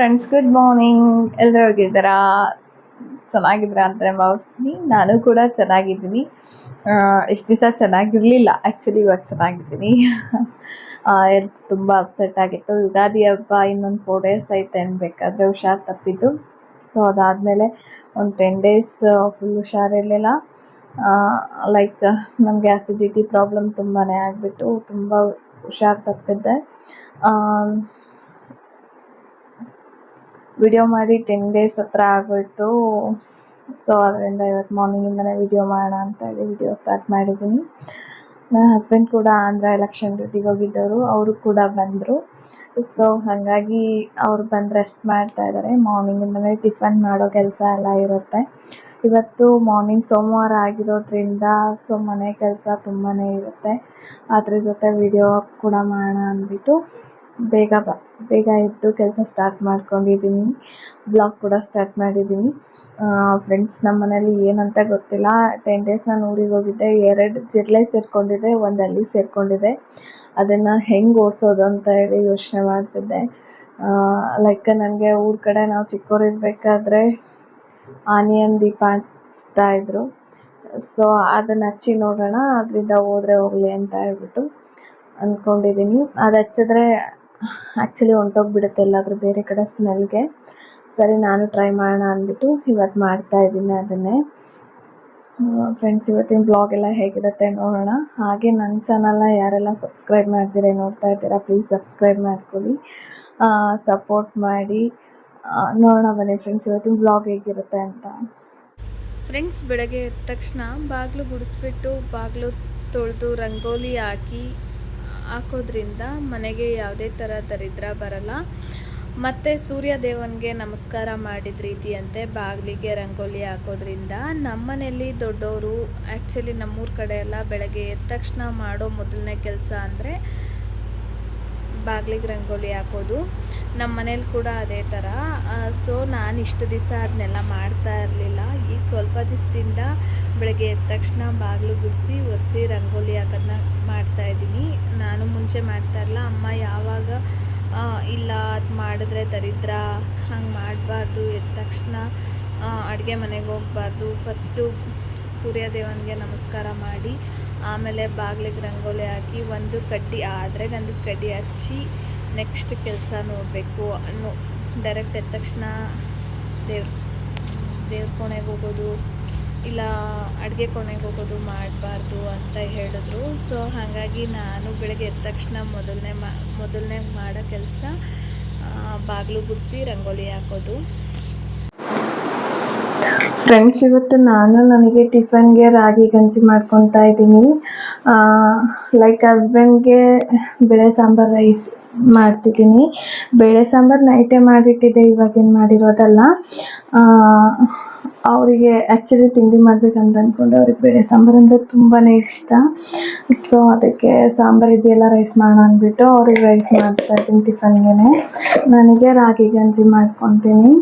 Friends good morning ಎಲ್ಲರೂ ಹೋಗಿದ್ದೀರಾ? ಚೆನ್ನಾಗಿದ್ದೀರಾ ಅಂತ ಭಾವಿಸ್ತೀನಿ. ನಾನು ಕೂಡ ಚೆನ್ನಾಗಿದ್ದೀನಿ. ಇಷ್ಟು ದಿವಸ ಚೆನ್ನಾಗಿರಲಿಲ್ಲ. ಆ್ಯಕ್ಚುಲಿ ಇವಾಗ ಚೆನ್ನಾಗಿದ್ದೀನಿ. ಹೆಲ್ತ್ ತುಂಬ ಅಪ್ಸೆಟ್ ಆಗಿತ್ತು. ಯುಗಾದಿ ಹಬ್ಬ ಇನ್ನೊಂದು ಫೋರ್ ಡೇಸ್ ಐತೆ ಅನ್ಬೇಕಾದ್ರೆ ಹುಷಾರು ತಪ್ಪಿದ್ದು. ಸೊ ಅದಾದಮೇಲೆ ಒಂದು ಟೆನ್ ಡೇಸ್ ಫುಲ್ ಹುಷಾರಿರಲಿಲ್ಲ ಲೈಕ್ ನಮಗೆ ಆಸಿಡಿಟಿ ಪ್ರಾಬ್ಲಮ್ ತುಂಬಾ ಆಗಿಬಿಟ್ಟು ತುಂಬ ಹುಷಾರು ತಪ್ಪಿದ್ದೆ. ವಿಡಿಯೋ ಮಾಡಿ ಟೆನ್ ಡೇಸ್ ಹತ್ರ ಆಗೋಯ್ತು. ಸೊ ಅದರಿಂದ ಇವತ್ತು ಮಾರ್ನಿಂಗಿಂದನೇ ವಿಡಿಯೋ ಮಾಡೋಣ ಅಂತ ಹೇಳಿ ವಿಡಿಯೋ ಸ್ಟಾರ್ಟ್ ಮಾಡಿದ್ದೀನಿ. ನನ್ನ ಹಸ್ಬೆಂಡ್ ಕೂಡ ಆಂಧ್ರ ಎಲೆಕ್ಷನ್ ಡ್ಯೂಟಿಗೆ ಹೋಗಿದ್ದವರು. ಅವರು ಕೂಡ ಬಂದರು. ಸೊ ಹಾಗಾಗಿ ಅವ್ರು ಬಂದು ರೆಸ್ಟ್ ಮಾಡ್ತಾ ಇದ್ದಾರೆ ಮಾರ್ನಿಂಗಿಂದನೇ ಟಿಫನ್ ಮಾಡೋ ಕೆಲಸ ಎಲ್ಲ ಇರುತ್ತೆ. ಇವತ್ತು ಮಾರ್ನಿಂಗ್ ಸೋಮವಾರ ಆಗಿರೋದ್ರಿಂದ ಸೊ ಮನೆ ಕೆಲಸ ತುಂಬಾ ಇರುತ್ತೆ. ಅದ್ರ ಜೊತೆ ವಿಡಿಯೋ ಕೂಡ ಮಾಡೋಣ ಅಂದ್ಬಿಟ್ಟು. ಬೇಗ ಬ, ಬೇಗ ಎದ್ದು ಕೆಲಸ ಸ್ಟಾರ್ಟ್ ಮಾಡ್ಕೊಂಡಿದ್ದೀನಿ ಬ್ಲಾಗ್ ಕೂಡ ಸ್ಟಾರ್ಟ್ ಮಾಡಿದ್ದೀನಿ ಫ್ರೆಂಡ್ಸ್ ನಮ್ಮ ಮನೇಲಿ ಏನಂತ ಗೊತ್ತಿಲ್ಲ. ಟೆನ್ ಡೇಸ್ ನಾನು ಊರಿಗೆ ಹೋಗಿದ್ದೆ. ಎರಡು ಜಿರಳೆ ಸೇರಿಕೊಂಡಿದ್ದೆ ಒಂದು ಅಲ್ಲಿ ಸೇರಿಕೊಂಡಿದೆ. ಅದನ್ನು ಹೆಂಗೆ ಓಡಿಸೋದು ಅಂತ ಹೇಳಿ ಯೋಚನೆ ಮಾಡ್ತಿದ್ದೆ. ಲೈಕ್ ನನಗೆ ಊರ ಕಡೆ ನಾವು ಚಿಕ್ಕವರಿರ್ಬೇಕಾದ್ರೆ ಆನಿಯನ್, ದೀಪ ಹಚ್ತಾ ಇದ್ರು. ಸೊ ಅದನ್ನು ಹಚ್ಚಿ ನೋಡೋಣ, ಅದರಿಂದ ಹೋದ್ರೆ ಹೋಗಲಿ ಅಂತ ಹೇಳ್ಬಿಟ್ಟು ಅಂದ್ಕೊಂಡಿದ್ದೀನಿ ಅದು ಹಚ್ಚಿದ್ರೆ ಆ್ಯಕ್ಚುಲಿ ಹೊಂಟೋಗ್ಬಿಡುತ್ತೆ ಎಲ್ಲಾದರೂ ಬೇರೆ ಕಡೆ ಸ್ಮೆಲ್ಗೆ ಸರಿ, ನಾನು ಟ್ರೈ ಮಾಡೋಣ ಅಂದ್ಬಿಟ್ಟು ಇವತ್ತು ಮಾಡ್ತಾ ಇದ್ದೀನಿ ಅದನ್ನೇ. ಫ್ರೆಂಡ್ಸ್ ಇವತ್ತಿನ ಬ್ಲಾಗ್ ಎಲ್ಲ ಹೇಗಿರುತ್ತೆ ನೋಡೋಣ. ಹಾಗೆ ನನ್ನ ಚಾನಲ್ನ ಯಾರೆಲ್ಲ ಸಬ್ಸ್ಕ್ರೈಬ್ ಮಾಡ್ತೀರಾ ನೋಡ್ತಾ ಇದ್ದೀರಾ ಪ್ಲೀಸ್ ಸಬ್ಸ್ಕ್ರೈಬ್ ಮಾಡ್ಕೊಳ್ಳಿ. ಸಪೋರ್ಟ್ ಮಾಡಿ. ನೋಡೋಣ ಬನ್ನಿ ಫ್ರೆಂಡ್ಸ್ ಇವತ್ತಿನ ಬ್ಲಾಗ್ ಹೇಗಿರುತ್ತೆ ಅಂತ. ಫ್ರೆಂಡ್ಸ್ ಬೆಳಗ್ಗೆ ಎದ್ದ ತಕ್ಷಣ ಬಾಗಿಲು ಗುಡಿಸ್ಬಿಟ್ಟು ಬಾಗಿಲು ತೊಳೆದು, ರಂಗೋಲಿ ಹಾಕಿ ಹಾಕೋದ್ರಿಂದ ಮನೆಗೆ ಯಾವುದೇ ಥರ ದರಿದ್ರ ಬರಲ್ಲ. ಮತ್ತು ಸೂರ್ಯ ದೇವನಿಗೆ ನಮಸ್ಕಾರ ಮಾಡಿದ ರೀತಿಯಂತೆ ಬಾಗಿಲಿಗೆ ರಂಗೋಲಿ ಹಾಕೋದ್ರಿಂದ ನಮ್ಮನೆಯಲ್ಲಿ ದೊಡ್ಡವರು ಆ್ಯಕ್ಚುಲಿ ನಮ್ಮೂರ ಕಡೆ ಎಲ್ಲ ಬೆಳಗ್ಗೆ ಎದ್ದ ತಕ್ಷಣ ಮಾಡೋ ಮೊದಲನೇ ಕೆಲಸ ಅಂದರೆ ಬಾಗಿಲಿಗೆ ರಂಗೋಲಿ ಹಾಕೋದು. ನಮ್ಮ ಮನೇಲಿ ಕೂಡ ಅದೇ ಥರ ಸೊ ನಾನು ಇಷ್ಟು ದಿವಸ ಅದನ್ನೆಲ್ಲ ಮಾಡ್ತಾ ಇರಲಿಲ್ಲ. ಈಗ ಸ್ವಲ್ಪ ದಿವಸದಿಂದ ಬೆಳಗ್ಗೆ ಎದ್ದ ತಕ್ಷಣ ಬಾಗಿಲು ಗುಡಿಸಿ ಒರೆಸಿ ರಂಗೋಲಿ ಹಾಕೋದನ್ನ ಮಾಡ್ತಾಯಿದ್ದೀನಿ ನಾನು ಮುಂಚೆ ಮಾಡ್ತಾ ಇರಲಿಲ್ಲ ಅಮ್ಮ ಯಾವಾಗ ಇಲ್ಲ ಅದು ಮಾಡಿದ್ರೆ ದರಿದ್ರ, ಹಂಗೆ ಮಾಡಬಾರ್ದು ಎದ್ದ ತಕ್ಷಣ ಅಡುಗೆ ಮನೆಗೆ ಹೋಗಬಾರ್ದು. ಫಸ್ಟು ಸೂರ್ಯದೇವನಿಗೆ ನಮಸ್ಕಾರ ಮಾಡಿ ಆಮೇಲೆ ಬಾಗಿಲಿಗೆ ರಂಗೋಲಿ ಹಾಕಿ ಒಂದು ಕಡ್ಡಿ, ಆದರೆ ಒಂದು ಕಡ್ಡಿ ಹಚ್ಚಿ ನೆಕ್ಸ್ಟ್ ಕೆಲಸ ನೋಡಬೇಕು ಅನ್ನೋ ಡೈರೆಕ್ಟ್ ಎದ್ದ ತಕ್ಷಣ ದೇವ್ರ ದೇವ್ರ ಕೋಣೆಗೆ ಹೋಗೋದು, ಇಲ್ಲ ಅಡುಗೆ ಕೋಣೆಗೆ ಹೋಗೋದು ಮಾಡಬಾರ್ದು ಅಂತ ಹೇಳಿದ್ರು. ಸೊ ಹಾಗಾಗಿ ನಾನು ಬೆಳಗ್ಗೆ ಎದ್ದ ತಕ್ಷಣ ಮೊದಲನೇ ಮಾ, ಮೊದಲನೇ ಮಾಡೋ ಕೆಲಸ ಬಾಗಿಲು ಗುಡಿಸಿ ರಂಗೋಲಿ ಹಾಕೋದು. ಫ್ರೆಂಡ್ಸ್ ಇವತ್ತು ನಾನು ನನಗೆ ಟಿಫನ್ಗೆ ರಾಗಿ ಗಂಜಿ ಮಾಡ್ಕೊತಾ ಇದ್ದೀನಿ. ಲೈಕ್ ಹಸ್ಬೆಂಡ್ಗೆ ಬೇಳೆ ಸಾಂಬಾರು ರೈಸ್ ಮಾಡ್ತಿದ್ದೀನಿ. ಬೇಳೆ ಸಾಂಬಾರು ನೈಟೇ ಮಾಡಿಟ್ಟಿದ್ದೆ ಇವಾಗೇನು ಮಾಡಿರೋದಲ್ಲ. ಅವರಿಗೆ ಆ್ಯಕ್ಚುಲಿ ತಿಂಡಿ ಮಾಡ್ಬೇಕಂತ ಅಂದ್ಕೊಂಡು ಅವ್ರಿಗೆ ಬೇಳೆ ಸಾಂಬಾರು ಅಂದರೆ ತುಂಬಾ ಇಷ್ಟ. ಸೊ ಅದಕ್ಕೆ ಸಾಂಬಾರು ಇದೆಯಲ್ಲ ರೈಸ್ ಮಾಡೋಣ ಅಂದ್ಬಿಟ್ಟು ಅವ್ರಿಗೆ ರೈಸ್ ಮಾಡ್ತಾ ಇದ್ದೀನಿ ಟಿಫನ್ಗೆ ನನಗೆ ರಾಗಿ ಗಂಜಿ ಮಾಡ್ಕೊತೀನಿ.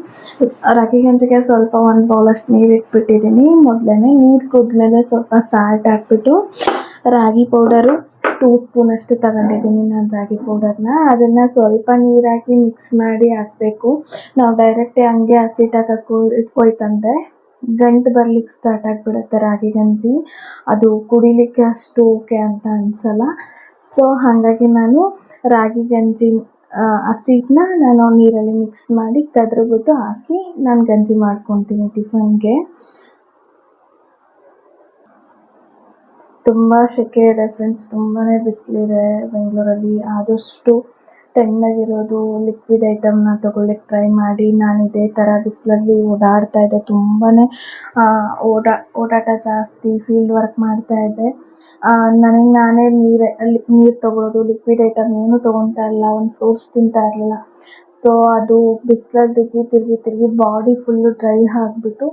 ರಾಗಿ ಗಂಜಿಗೆ ಸ್ವಲ್ಪ ಒಂದು ಬೌಲಷ್ಟು ನೀರು ಇಟ್ಬಿಟ್ಟಿದ್ದೀನಿ. ಮೊದಲೇ ನೀರು ಕುದ್ಮೇಲೆ ಸ್ವಲ್ಪ ಸಾಲ್ಟ್ ಹಾಕ್ಬಿಟ್ಟು ರಾಗಿ ಪೌಡರು ಟೂ ಸ್ಪೂನ್ ಅಷ್ಟು ತಗೊಂಡಿದ್ದೀನಿ ನಾನು ರಾಗಿ ಪೌಡರ್ನ ಅದನ್ನು ಸ್ವಲ್ಪ ನೀರಾಕಿ ಮಿಕ್ಸ್ ಮಾಡಿ ಹಾಕಬೇಕು. ನಾವು ಡೈರೆಕ್ಟೇ ಹಂಗೆ ಹಸಿಟ್ಟಾಗಿ ಹಾಕೋ ಹೋಯ್ತಂದ್ರೆ ಗಂಟು ಬರ್ಲಿಕ್ಕೆ ಸ್ಟಾರ್ಟ್ ಆಗಿಬಿಡುತ್ತೆ ರಾಗಿ ಗಂಜಿ. ಅದು ಕುಡಿಲಿಕ್ಕೆ ಅಷ್ಟು ಓಕೆ ಅಂತ ಅನಿಸಲ್ಲ. ಸೊ ಹಾಗಾಗಿ ನಾನು ರಾಗಿ ಗಂಜಿ ಹಸಿಟ್ಟನ್ನ ನಾನು ನೀರಲ್ಲಿ ಮಿಕ್ಸ್ ಮಾಡಿ ಕದ್ರಬಿಟ್ಟು ಹಾಕಿ ನಾನು ಗಂಜಿ ಮಾಡ್ಕೊತೀನಿ ಟಿಫನ್ಗೆ. ತುಂಬ ಸೆಕೆ ಇದೆ ಫ್ರೆಂಡ್ಸ್ ತುಂಬಾ ಬಿಸಿಲಿದೆ ಬೆಂಗಳೂರಲ್ಲಿ. ಆದಷ್ಟು ತಣ್ಣಗಿರೋದು ಲಿಕ್ವಿಡ್ ಐಟಮ್ನ ತಗೊಳ್ಳಿಕ್ಕೆ ಟ್ರೈ ಮಾಡಿ. ನಾನು ಇದೇ ಥರ ಬಿಸಿಲಲ್ಲಿ ಓಡಾಡ್ತಾ ಇದ್ದೆ. ತುಂಬಾ ಓಡಾ, ಓಡಾಟ ಜಾಸ್ತಿ ಫೀಲ್ಡ್ ವರ್ಕ್ ಮಾಡ್ತಾ ಇದ್ದೆ. ನನಗೆ ನಾನೇ ನೀರು, ಅಲ್ಲಿ ನೀರು ತೊಗೊಳೋದು ಲಿಕ್ವಿಡ್ ಐಟಮ್ ಏನೂ ತೊಗೊತಾ ಇಲ್ಲ, ಒಂದು ಫ್ರೂಟ್ಸ್ ತಿಂತಾ ಇರಲಿಲ್ಲ. ಸೊ ಅದು ಬಿಸಿಲಲ್ಲಿ ತಿರುಗಿ ತಿರುಗಿ ತಿರುಗಿ ಬಾಡಿ ಫುಲ್ಲು ಡ್ರೈ ಆಗಿಬಿಟ್ಟು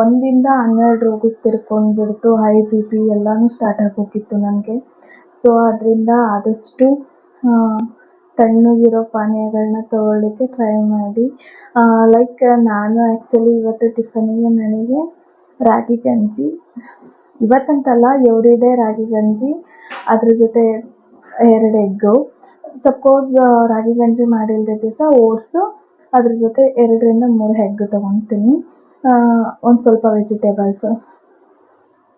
ಒಂದಿಂದ ಹನ್ನೆರಡು ರೋಗಕ್ಕೆ ತಿರ್ಕೊಂಡ್ಬಿಡ್ತು ಹೈ ಬಿ ಪಿ ಎಲ್ಲನೂ ಸ್ಟಾರ್ಟ್ ಆಗೋಗಿತ್ತು ನನಗೆ. ಸೊ ಅದರಿಂದ ಆದಷ್ಟು ತಣ್ಣಗಿರೋ ಪಾನೀಯಗಳನ್ನ ತಗೊಳ್ಳಿಕ್ಕೆ ಟ್ರೈ ಮಾಡಿ. ಲೈಕ್ ನಾನು ಆ್ಯಕ್ಚುಲಿ ಇವತ್ತು ಟಿಫನಿಗೆ ನನಗೆ ರಾಗಿ ಗಂಜಿ, ಇವತ್ತಂತಲ್ಲ ಎವ್ರಿ ಡೇ ರಾಗಿ ಗಂಜಿ, ಅದ್ರ ಜೊತೆ ಎರಡು ಎಗ್ಗು ಸಪೋಸ್ ರಾಗಿ ಗಂಜಿ ಮಾಡಿಲ್ದೆ ದಿವಸ ಓಟ್ಸು ಅದ್ರ ಜೊತೆ ಎರಡರಿಂದ ಮೂರು ಹೆಗ್ ತೊಗೊತೀನಿ. ಒಂದು ಸ್ವಲ್ಪ ವೆಜಿಟೇಬಲ್ಸು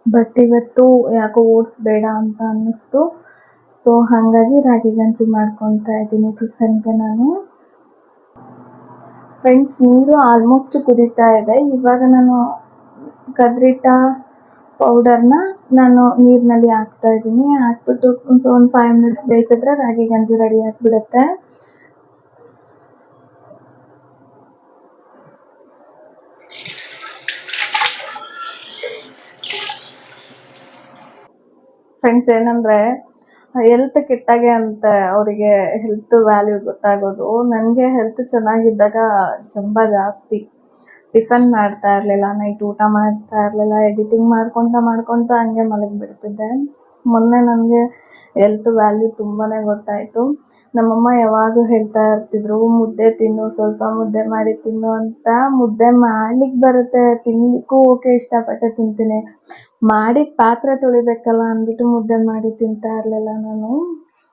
ಬಟ್ ಇವತ್ತು ಯಾಕೋ ಓಟ್ಸ್ ಬೇಡ ಅಂತ ಅನ್ನಿಸ್ತು. ಸೊ ಹಾಗಾಗಿ ರಾಗಿ ಗಂಜಿ ಮಾಡ್ಕೊತಾ ಇದ್ದೀನಿ ಟಿಫನ್ಗೆ ನಾನು. ಫ್ರೆಂಡ್ಸ್ ನೀರು ಆಲ್ಮೋಸ್ಟ್ ಕುದೀತಾ ಇದೆ. ಇವಾಗ ನಾನು ಕದ್ರಿಟ್ಟ ಪೌಡರ್ನ ನಾನು ನೀರಿನಲ್ಲಿ ಹಾಕ್ತಾ ಇದ್ದೀನಿ. ಹಾಕ್ಬಿಟ್ಟು ಒಂದು ಸೊ ಫೈವ್ ಮಿನಿಟ್ಸ್ ಬೇಯಿಸಿದ್ರೆ ರಾಗಿ ಗಂಜಿ ರೆಡಿ ಆಗಿಬಿಡುತ್ತೆ. ಫ್ರೆಂಡ್ಸ್ ಏನಂದರೆ ಹೆಲ್ತ್ ಕೆಟ್ಟಾಗೆ ಅಂತ ಅವರಿಗೆ ಹೆಲ್ತ್ ವ್ಯಾಲ್ಯೂ ಗೊತ್ತಾಗೋದು. ನನಗೆ ಹೆಲ್ತ್ ಚೆನ್ನಾಗಿದ್ದಾಗ ಜಂಬ ಜಾಸ್ತಿ. ಟಿಫನ್ ಮಾಡ್ತಾ ಇರಲಿಲ್ಲ, ನೈಟ್ ಊಟ ಮಾಡ್ತಾ ಇರಲಿಲ್ಲ ಎಡಿಟಿಂಗ್ ಮಾಡ್ಕೊತ ಮಾಡ್ಕೊತ ಹಂಗೆ ಮಲಗಿಬಿಡ್ತಿದ್ದೆ. ಮೊನ್ನೆ ನನಗೆ ಹೆಲ್ತ್ ವ್ಯಾಲ್ಯೂ ತುಂಬಾ ಗೊತ್ತಾಯಿತು. ನಮ್ಮಮ್ಮ ಯಾವಾಗಲೂ ಹೇಳ್ತಾ ಇರ್ತಿದ್ರು, ಮುದ್ದೆ ತಿನ್ನು, ಸ್ವಲ್ಪ ಮುದ್ದೆ ಮಾಡಿ ತಿನ್ನು ಅಂತ. ಮುದ್ದೆ ಮಾಡ್ಲಿಕ್ಕೆ ಬರುತ್ತೆ ತಿನ್ನಲಿಕ್ಕೂ ಓಕೆ, ಇಷ್ಟಪಟ್ಟೆ ತಿಂತೀನಿ. ಮಾಡಿ ಪಾತ್ರೆ ತೊಳಿಬೇಕಲ್ಲ ಅಂದ್ಬಿಟ್ಟು ಮುದ್ದೆ ಮಾಡಿ ತಿಂತಾ ಇರಲಿಲ್ಲ ನಾನು.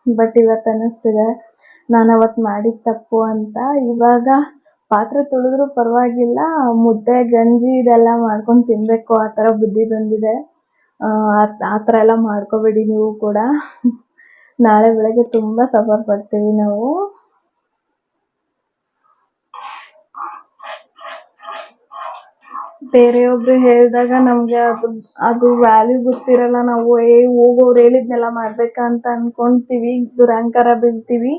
ಬಟ್ ಇವತ್ತು ಅನ್ನಿಸ್ತಿದೆ ನಾನು ಅವತ್ತು ಮಾಡಿದ ತಪ್ಪು ಅಂತ. ಇವಾಗ ಪಾತ್ರೆ ತೊಳೆದ್ರು ಪರವಾಗಿಲ್ಲ, ಮುದ್ದೆ, ಗಂಜಿ ಇದೆಲ್ಲ ಮಾಡ್ಕೊಂಡು ತಿನ್ನಬೇಕು ಆ ಥರ ಬುದ್ಧಿ ಬಂದಿದೆ. ಆ ಆ ಥರ ಎಲ್ಲ ಮಾಡ್ಕೋಬೇಡಿ ನೀವು ಕೂಡ. ನಾಳೆ ಬೆಳಗ್ಗೆ ತುಂಬ ಸಫರ್ ಪಡ್ತೀವಿ ನಾವು. ಬೇರೆಯೊಬ್ರು ಹೇಳಿದಾಗ ನಮಗೆ ಅದು ಅದು ವ್ಯಾಲ್ಯೂ ಗೊತ್ತಿರಲ್ಲ. ನಾವು, ಏ, ಹೋಗೋರು ಹೇಳಿದ್ನೆಲ್ಲ ಮಾಡ್ಬೇಕಂತ ಅಂತ ಅನ್ಕೊಂತೀವಿ. ದುರಹಂಕಾರ ಬೀಳ್ತೀವಿ.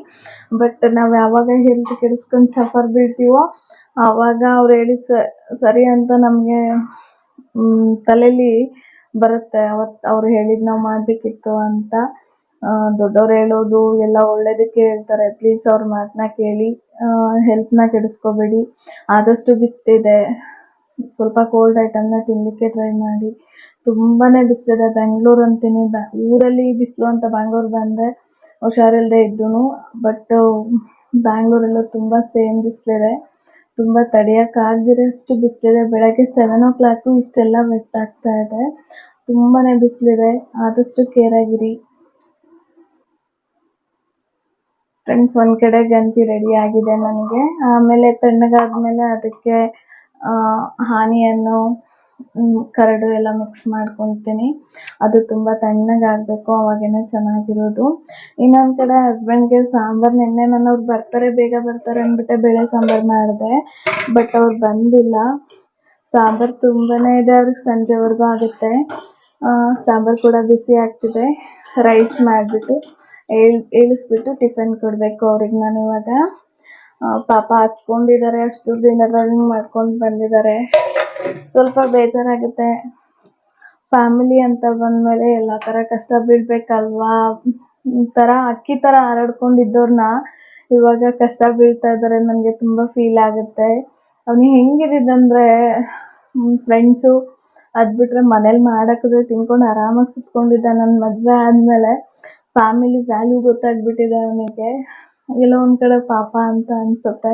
ಬಟ್ ನಾವು ಯಾವಾಗ ಹೆಲ್ತ್ ಕೆಡಿಸ್ಕೊಂಡು ಸಫರ್ ಬೀಳ್ತೀವೋ ಆವಾಗ ಅವ್ರು ಹೇಳಿದ್ ಸರಿ ಅಂತ ನಮಗೆ ತಲೆಯಲ್ಲಿ ಬರುತ್ತೆ. ಅವತ್ತು ಅವ್ರು ಹೇಳಿದ್ ನಾವು ಮಾಡಬೇಕಿತ್ತು ಅಂತ. ದೊಡ್ಡವ್ರು ಹೇಳೋದು ಎಲ್ಲ ಒಳ್ಳೇದಕ್ಕೆ ಹೇಳ್ತಾರೆ. ಪ್ಲೀಸ್ ಅವ್ರ ಮಾತನ್ನ ಕೇಳಿ. ಹೆಲ್ತ್ನ ಕೆಡಿಸ್ಕೋಬೇಡಿ. ಆದಷ್ಟು ಬಿಸ್ಲಿದೆ ಸ್ವಲ್ಪ ಕೋಲ್ಡ್ ಐಟಮ್ನ ತಿನ್ನಲಿಕ್ಕೆ ಟ್ರೈ ಮಾಡಿ. ತುಂಬಾ ಬಿಸಿಲಿದೆ. ಬೆಂಗಳೂರು ಅಂತೀನಿ. ಊರಲ್ಲಿ ಬಿಸಿಲು ಅಂತ ಬ್ಯಾಂಗ್ಳೂರು ಬಂದೆ ಹುಷಾರಿಲ್ಲದೆ ಇದ್ದೂ ಬಟ್ ಬ್ಯಾಂಗ್ಳೂರಲ್ಲೂ ತುಂಬ ಸೇಮ್ ಬಿಸಿಲಿದೆ. ತುಂಬ ತಡೆಯೋಕ್ಕಾಗದಿರೋಷ್ಟು ಬಿಸಿಲಿದೆ. ಬೆಳಗ್ಗೆ ಸೆವೆನ್ ಓ ಕ್ಲಾಕು ಇಷ್ಟೆಲ್ಲ ವೆಟ್ ಆಗ್ತಾ ಇದೆ. ತುಂಬಾ ಬಿಸಿಲಿದೆ. ಆದಷ್ಟು ಕೇರಾಗಿರಿ. ಫ್ರೆಂಡ್ಸ್ ಒಂದು ಕಡೆ ಗಂಜಿ ರೆಡಿ ಆಗಿದೆ ನನಗೆ. ಆಮೇಲೆ ತಣ್ಣಗಾದ್ಮೇಲೆ ಅದಕ್ಕೆ ಹಾನಿಯನ್ನು ಕರಡು ಎಲ್ಲ ಮಿಕ್ಸ್ ಮಾಡ್ಕೊತೀನಿ. ಅದು ತುಂಬ ತಣ್ಣಗಾಗಬೇಕು ಅವಾಗೇನೆ ಚೆನ್ನಾಗಿರೋದು. ಇನ್ನೊಂದು ಕಡೆ ಹಸ್ಬೆಂಡ್ಗೆ ಸಾಂಬಾರು ನಿನ್ನೆ ನಾನು ಅವ್ರು ಬರ್ತಾರೆ, ಬೇಗ ಬರ್ತಾರೆ ಅಂದ್ಬಿಟ್ಟೆ ಬೇಳೆ ಸಾಂಬಾರು ಮಾಡಿದೆ. ಬಟ್ ಅವ್ರು ಬಂದಿಲ್ಲ. ಸಾಂಬಾರು ತುಂಬಾ ಇದೆ, ಅವ್ರಿಗೆ ಸಂಜೆವರೆಗೂ ಆಗುತ್ತೆ. ಸಾಂಬಾರು ಕೂಡ ಬಿಸಿ ಆಗ್ತಿದೆ. ರೈಸ್ ಮಾಡಿಬಿಟ್ಟು, ಏಳ್ ಇಳಿಸ್ಬಿಟ್ಟು ಟಿಫನ್ ಕೊಡಬೇಕು ಅವ್ರಿಗೆ ನಾನು ಇವಾಗ. ಪಾಪ ಹಸ್ಕೊಂಡಿದ್ದಾರೆ, ಅಷ್ಟು ದಿನ ರನ್ನಿಂಗ್ ಮಾಡ್ಕೊಂಡು ಬಂದಿದ್ದಾರೆ. ಸ್ವಲ್ಪ ಬೇಜಾರಾಗುತ್ತೆ. ಫ್ಯಾಮಿಲಿ ಅಂತ ಬಂದ್ಮೇಲೆ ಎಲ್ಲ ಥರ ಕಷ್ಟ ಬೀಳ್ಬೇಕಲ್ವಾ? ಒಂಥರ ಅಕ್ಕಿ ಥರ ಹಾರಾಡ್ಕೊಂಡಿದ್ದವ್ರನ್ನ ಇವಾಗ ಕಷ್ಟ ಬೀಳ್ತಾ ಇದ್ದಾರೆ, ನನಗೆ ತುಂಬ ಫೀಲ್ ಆಗುತ್ತೆ. ಅವನು ಹೆಂಗಿದ್ದಿದ್ದಂದರೆ ಫ್ರೆಂಡ್ಸು ಅದು ಬಿಟ್ಟರೆ ಮನೇಲಿ ಮಾಡಕ್ಕೆ ತಿನ್ಕೊಂಡು ಆರಾಮಾಗಿ ಸುತ್ಕೊಂಡಿದ್ದ ನನ್ನ ಮದುವೆ ಆದಮೇಲೆ ಫ್ಯಾಮಿಲಿ ವ್ಯಾಲ್ಯೂ ಗೊತ್ತಾಗ್ಬಿಟ್ಟಿದೆ ಅವನಿಗೆ. ಎಲ್ಲೋ ಒಂದ್ ಕಡೆ ಪಾಪ ಅಂತ ಅನ್ಸುತ್ತೆ.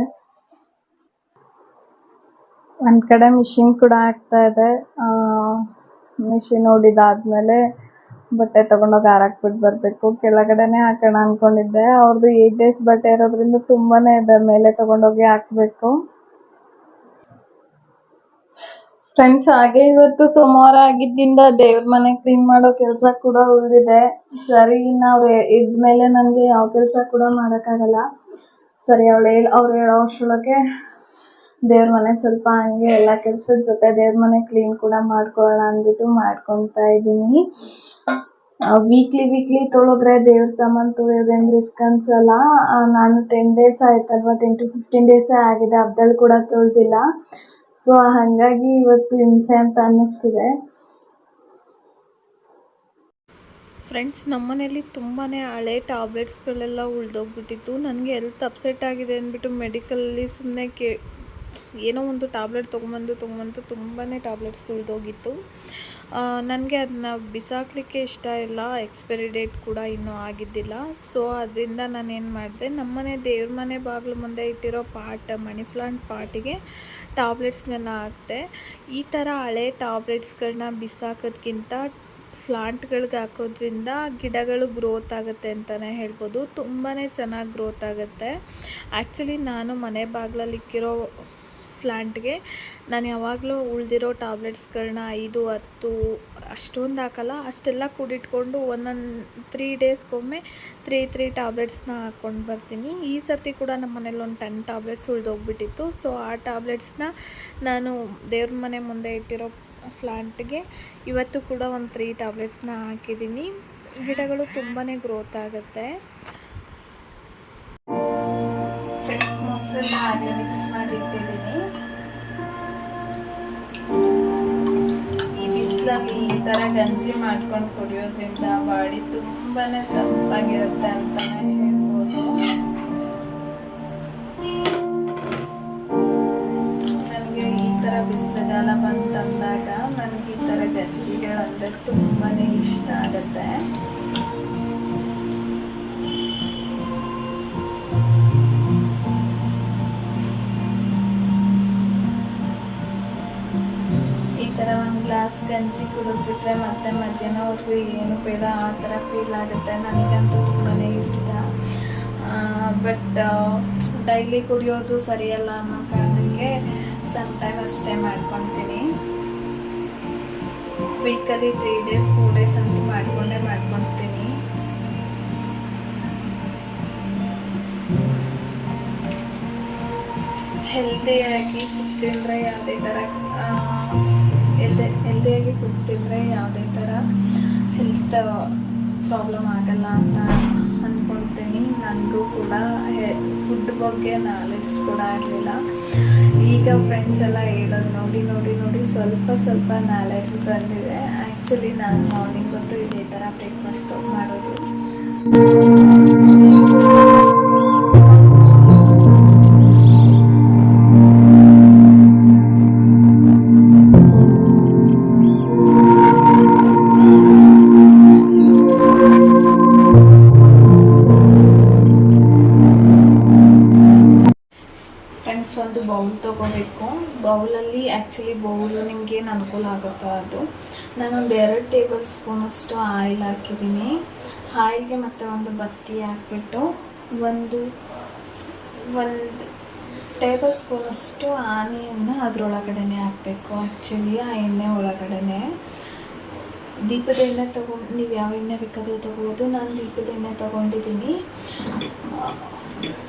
ಒಂದ್ ಕಡೆ ಮಿಷಿನ್ ಕೂಡ ಆಗ್ತಾ ಇದೆ. ಮಿಷಿನ್ ಹೊಡಿದಾದ್ಮೇಲೆ ಬಟ್ಟೆ ತಗೊಂಡೋಗಿ ಹಾರಾಕ್ಬಿಟ್ಟು ಬರಬೇಕು. ಕೆಳಗಡೆನೇ ಹಾಕೋಣ ಅಂದ್ಕೊಂಡಿದ್ದೆ ಅವ್ರದ್ದು ಏಟ್ ಡೇಸ್ ಬಟ್ಟೆ ಇರೋದ್ರಿಂದ ತುಂಬಾನೇ ಇದೆ. ಮೇಲೆ ತಗೊಂಡೋಗಿ ಹಾಕಬೇಕು. ಫ್ರೆಂಡ್ಸ್ ಹಾಗೆ ಇವತ್ತು ಸೋಮವಾರ ಆಗಿದ್ದರಿಂದ ದೇವ್ರ ಮನೆ ಕ್ಲೀನ್ ಮಾಡೋ ಕೆಲಸ ಕೂಡ ಉಳಿದಿದೆ. ಸರಿ ಅವ್ರು ಇದ್ಮೇಲೆ ನನಗೆ ಯಾವ ಕೆಲಸ ಕೂಡ ಮಾಡೋಕ್ಕಾಗಲ್ಲ. ಸರಿ, ಅವಳು ಹೇಳಿ, ಅವ್ರು ಹೇಳೋ ಅಷ್ಟೊಳಗೆ ದೇವ್ರ ಮನೆ ಸ್ವಲ್ಪ ಹಂಗೆ ಎಲ್ಲ ಕೆಲಸದ ಜೊತೆ ದೇವ್ರ ಮನೆ ಕ್ಲೀನ್ ಕೂಡ ಮಾಡ್ಕೊಳ್ಳೋಣ ಅಂದ್ಬಿಟ್ಟು ಮಾಡ್ಕೊತಾ ಇದ್ದೀನಿ. ವೀಕ್ಲಿ ವೀಕ್ಲಿ ತೊಳೆದ್ರೆ ದೇವ್ರ ಸಾಮಾನು ತೊಳೆಯೋದೇನು ರಿಸ್ಕ್ ಅನ್ಸಲ್ಲ. ನಾನು ಟೆನ್ ಡೇಸ್ ಆಯ್ತಲ್ವಾ? ಟೆನ್ ಟು ಫಿಫ್ಟೀನ್ ಡೇಸೇ ಆಗಿದೆ. ಹಬ್ದಲ್ಲಿ ಕೂಡ ತೊಳೆದಿಲ್ಲ. ಸೊ, ಹಾಗಾಗಿ ಇವತ್ತು ಹಿಂಸೆ ಅಂತ ಅನ್ನಿಸ್ತಿದೆ. ಫ್ರೆಂಡ್ಸ್ ನಮ್ಮನೇಲಿ ತುಂಬಾ ಹಳೆ ಟ್ಯಾಬ್ಲೆಟ್ಸ್ಗಳೆಲ್ಲ ಉಳಿದೋಗ್ಬಿಟ್ಟಿತ್ತು. ನನಗೆ ಹೆಲ್ತ್ ಅಪ್ಸೆಟ್ ಆಗಿದೆ ಅಂದ್ಬಿಟ್ಟು ಮೆಡಿಕಲಲ್ಲಿ ಸುಮ್ಮನೆ ಕೇ, ಏನೋ ಒಂದು ಟ್ಯಾಬ್ಲೆಟ್ ತೊಗೊಂಬಂದು ತೊಗೊಂಬಂದು ತುಂಬಾ ಟ್ಯಾಬ್ಲೆಟ್ಸ್ ಉಳ್ದೋಗಿತ್ತು. ನನಗೆ ಅದನ್ನ ಬಿಸಾಕಲಿಕ್ಕೆ ಇಷ್ಟ ಇಲ್ಲ ಎಕ್ಸ್ಪೈರಿ ಡೇಟ್ ಕೂಡ ಇನ್ನೂ ಆಗಿದ್ದಿಲ್ಲ. ಸೊ ಅದರಿಂದ ನಾನು ಏನು ಮಾಡಿದೆ, ನಮ್ಮನೆ ದೇವ್ರ ಮನೆ ಬಾಗಿಲು ಮುಂದೆ ಇಟ್ಟಿರೋ ಪಾಟ್, ಮನಿ ಪ್ಲಾಂಟ್ ಪಾಟಿಗೆ ಟ್ಯಾಬ್ಲೆಟ್ಸ್ನೆಲ್ಲ ಹಾಕಿದೆ. ಈ ಥರ ಹಳೆ ಟ್ಯಾಬ್ಲೆಟ್ಸ್ಗಳನ್ನ ಬಿಸಾಕೋದ್ಕಿಂತ ಪ್ಲಾಂಟ್ಗಳಿಗೆ ಹಾಕೋದ್ರಿಂದ ಗಿಡಗಳು ಗ್ರೋತ್ ಆಗುತ್ತೆ ಅಂತಲೇ ಹೇಳ್ಬೋದು. ತುಂಬಾ ಚೆನ್ನಾಗಿ ಗ್ರೋತ್ ಆಗುತ್ತೆ. ಆ್ಯಕ್ಚುಲಿ ನಾನು ಮನೆ ಬಾಗಿಲಲ್ಲಿ ಫ್ಲಾಂಟ್ಗೆ ನಾನು ಯಾವಾಗಲೂ ಉಳಿದಿರೋ ಟ್ಯಾಬ್ಲೆಟ್ಸ್ಗಳನ್ನ ಐದು, ಹತ್ತು, ಅಷ್ಟೊಂದು ಹಾಕಲ್ಲ, ಅಷ್ಟೆಲ್ಲ ಕೂಡಿಟ್ಕೊಂಡು ಒಂದೊಂದು ತ್ರೀ ಡೇಸ್ಗೊಮ್ಮೆ ತ್ರೀ ತ್ರೀ ಟ್ಯಾಬ್ಲೆಟ್ಸ್ನ ಹಾಕ್ಕೊಂಡು ಬರ್ತೀನಿ. ಈ ಸರ್ತಿ ಕೂಡ ನಮ್ಮ ಮನೇಲಿ ಒಂದು ಟೆನ್ ಟ್ಯಾಬ್ಲೆಟ್ಸ್ ಉಳಿದೋಗ್ಬಿಟ್ಟಿತ್ತು. ಸೊ ಆ ಟ್ಯಾಬ್ಲೆಟ್ಸ್ನ ನಾನು ದೇವ್ರ ಮನೆ ಮುಂದೆ ಇಟ್ಟಿರೋ ಪ್ಲ್ಯಾಂಟ್ಗೆ ಇವತ್ತು ಕೂಡ ಒಂದು ತ್ರೀ ಟ್ಯಾಬ್ಲೆಟ್ಸ್ನ ಹಾಕಿದ್ದೀನಿ. ಗಿಡಗಳು ತುಂಬಾ ಗ್ರೋತ್ ಆಗುತ್ತೆ. ಮೊಸರನ್ನ ಹಾಗೆ ಮಿಕ್ಸ್ ಮಾಡಿ ಇಟ್ಟಿದ್ದೀನಿ ಈ ಬಿಸಿಲಲ್ಲಿ ಈ ಥರ ಗಂಜಿ ಮಾಡ್ಕೊಂಡು ಕುಡಿಯೋದ್ರಿಂದ ಬಾಡಿ ತುಂಬಾ ತಂಪಾಗಿರುತ್ತೆ ಅಂತಲೇ ಹೇಳ್ಬೋದು. ನನಗೆ ಈ ಥರ ಬಿಸಿಲುಗಾಲ ಬಂತಂದಾಗ, ನನಗೆ ಈ ಥರ ಗಂಜಿಗಳಂದರೆ ತುಂಬಾ ಇಷ್ಟ ಆಗುತ್ತೆ. ಗ್ಲಾಸ್ ಗಂಜಿ ಕುಡಿದ್ಬಿಟ್ರೆ ಮತ್ತೆ ಮಧ್ಯಾಹ್ನವರೆಗೂ ಏನು ಬೇಡ, ಆ ಥರ ಫೀಲ್ ಆಗುತ್ತೆ. ನನಗಂತೂ ತುಂಬಾ ಇಷ್ಟ. ಬಟ್ ಡೈಲಿ ಕುಡಿಯೋದು ಸರಿಯಲ್ಲ ಅನ್ನೋ ಕಾರಣಕ್ಕೆ ಸಮ್ ಟೈಮ್ ಅಷ್ಟೇ ಮಾಡ್ಕೊತೀನಿ. ವೀಕಲ್ಲಿ ತ್ರೀ ಡೇಸ್ ಫೋರ್ ಡೇಸ್ ಅಂತೂ ಮಾಡಿಕೊಂಡೇ ಮಾಡ್ಕೊತೀನಿ. ಹೆಲ್ದಿಯಾಗಿ ತಿಂದರೆ ಯಾವುದೇ ಥರ ಎಲ್ದೆ ಹೆಲ್ದಿಯಾಗಿ ಫುಡ್ ತಿಂದರೆ ಯಾವುದೇ ಥರ ಹೆಲ್ತ್ ಪ್ರಾಬ್ಲಮ್ ಆಗಲ್ಲ ಅಂತ ಅಂದ್ಕೊಳ್ತೀನಿ ನನಗೂ ಕೂಡ ಫುಡ್ ಬಗ್ಗೆ ನಾಲೆಡ್ಜ್ ಕೂಡ ಆಗಲಿಲ್ಲ ಈಗ ಫ್ರೆಂಡ್ಸ್ ಎಲ್ಲ ಹೇಳೋದು ನೋಡಿ ನೋಡಿ ನೋಡಿ ಸ್ವಲ್ಪ ಸ್ವಲ್ಪ ನಾಲೆಡ್ಜ್ ಬಂದಿದೆ. ಆ್ಯಕ್ಚುಲಿ ನಾನು ಮಾರ್ನಿಂಗ್ ಹೊತ್ತು ಇದೇ ಥರ ಬ್ರೇಕ್ಫಾಸ್ಟ್ ಮಾಡೋದು. ಫ್ರೆಂಡ್ಸ್ ಒಂದು ಬೌಲ್ ತೊಗೋಬೇಕು. ಬೌಲಲ್ಲಿ ಆ್ಯಕ್ಚುಲಿ ಬೌಲು ನಿಮಗೆ ಏನು ಅನುಕೂಲ ಆಗುತ್ತೋ ಅದು. ನಾನೊಂದು ಎರಡು ಟೇಬಲ್ ಸ್ಪೂನಷ್ಟು ಆಯಿಲ್ ಹಾಕಿದ್ದೀನಿ. ಆಯಿಲ್ಗೆ ಮತ್ತು ಒಂದು ಬತ್ತಿ ಹಾಕ್ಬಿಟ್ಟು ಒಂದು ಒಂದು ಟೇಬಲ್ ಸ್ಪೂನಷ್ಟು ಆನಿಯನ್ನು ಅದರೊಳಗಡೆನೆ ಹಾಕಬೇಕು. ಆ್ಯಕ್ಚುಲಿ ಆ ಎಣ್ಣೆ ಒಳಗಡೆನೆ. ದೀಪದ ಎಣ್ಣೆ ತೊಗೊಂಡು ನೀವು ಯಾವ ಎಣ್ಣೆ ಬೇಕಾದರೂ ತೊಗೋಬೋದು. ನಾನು ದೀಪದ ಎಣ್ಣೆ ತೊಗೊಂಡಿದ್ದೀನಿ.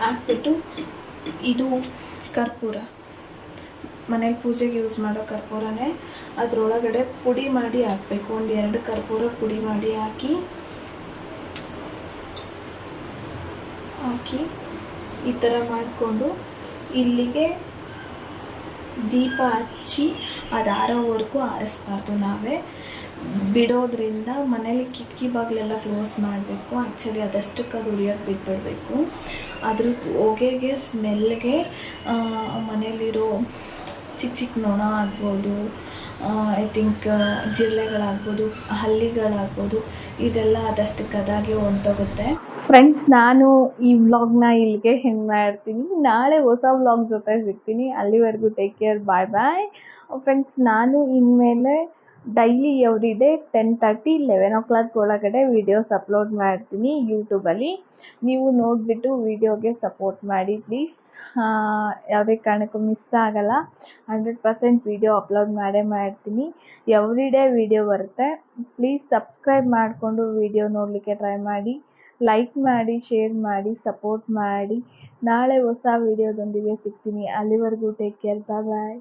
ಹಾಕ್ಬಿಟ್ಟು ಇದು ಕರ್ಪೂರ. ಮನೇಲಿ ಪೂಜೆಗೆ ಯೂಸ್ ಮಾಡೋ ಕರ್ಪೂರನೇ ಅದರೊಳಗಡೆ ಪುಡಿ ಮಾಡಿ ಹಾಕಬೇಕು. ಒಂದು ಎರಡು ಕರ್ಪೂರ ಪುಡಿ ಮಾಡಿ ಹಾಕಿ ಹಾಕಿ ಈ ಥರ ಮಾಡಿಕೊಂಡು ಇಲ್ಲಿಗೆ ದೀಪ ಹಚ್ಚಿ ಅದು ಆರೋವರೆಗೂ ಆರಿಸ್ಬಾರ್ದು ನಾವೇ. ಬಿಡೋದ್ರಿಂದ ಮನೇಲಿ ಕಿಟಕಿ ಬಾಗಿಲೆಲ್ಲ ಕ್ಲೋಸ್ ಮಾಡಬೇಕು. ಆ್ಯಕ್ಚುಲಿ ಅದಷ್ಟಕ್ಕೆ ಅದು ಉರಿಯೋಕ್ಕೆ ಬಿಟ್ಬಿಡಬೇಕು. ಅದ್ರ ಹೊಗೆಗೆ, ಸ್ಮೆಲ್ಗೆ ಮನೇಲಿರೋ ಚಿಕ್ಕ ಚಿಕ್ಕ ನೊಣ ಆಗ್ಬೋದು ಐ ಥಿಂಕ್ ಜಿರಳೆಗಳಾಗ್ಬೋದು, ಹಲ್ಲಿಗಳಾಗ್ಬೋದು, ಇದೆಲ್ಲ ಅದಷ್ಟಕ್ಕೆ ಅದಾಗೆ ಹೊಂಟೋಗುತ್ತೆ. ಫ್ರೆಂಡ್ಸ್ ನಾನು ಈ ವ್ಲಾಗ್ನ ಇಲ್ಲಿಗೆ ಹೆಂಗೆ ಮಾಡ್ತೀನಿ. ನಾಳೆ ಹೊಸ ವ್ಲಾಗ್ ಜೊತೆ ಸಿಗ್ತೀನಿ. ಅಲ್ಲಿವರೆಗೂ take care bye bye friends ನಾನು ಇನ್ಮೇಲೆ daily everyday ten thirty eleven o'clock ಒಳಗಡೆ ವೀಡಿಯೋಸ್ ಅಪ್ಲೋಡ್ ಮಾಡ್ತೀನಿ ಯೂಟ್ಯೂಬಲ್ಲಿ ನೀವು ನೋಡಿಬಿಟ್ಟು ವೀಡಿಯೋಗೆ ಸಪೋರ್ಟ್ ಮಾಡಿ ಪ್ಲೀಸ್ ಯಾವುದೇ ಕಾರಣಕ್ಕೂ ಮಿಸ್ ಆಗಲ್ಲ. ಹಂಡ್ರೆಡ್ ಪರ್ಸೆಂಟ್ ವೀಡಿಯೋ ಅಪ್ಲೋಡ್ ಮಾಡೇ ಮಾಡ್ತೀನಿ. ಎವ್ರಿ ಡೇ ವೀಡಿಯೋ ಬರುತ್ತೆ. ಪ್ಲೀಸ್ ಸಬ್ಸ್ಕ್ರೈಬ್ ಮಾಡಿಕೊಂಡು ವೀಡಿಯೋ ನೋಡಲಿಕ್ಕೆ ಟ್ರೈ ಮಾಡಿ. ಲೈಕ್ ಮಾಡಿ ಶೇರ್ ಮಾಡಿ ಸಪೋರ್ಟ್ ಮಾಡಿ. ನಾಳೆ ಹೊಸ ವೀಡಿಯೋದೊಂದಿಗೆ ಸಿಗ್ತೀನಿ. ಅಲ್ಲಿವರೆಗೂ ಟೇಕ್ ಕೇರ್ ಬಾಯ್ ಬಾಯ್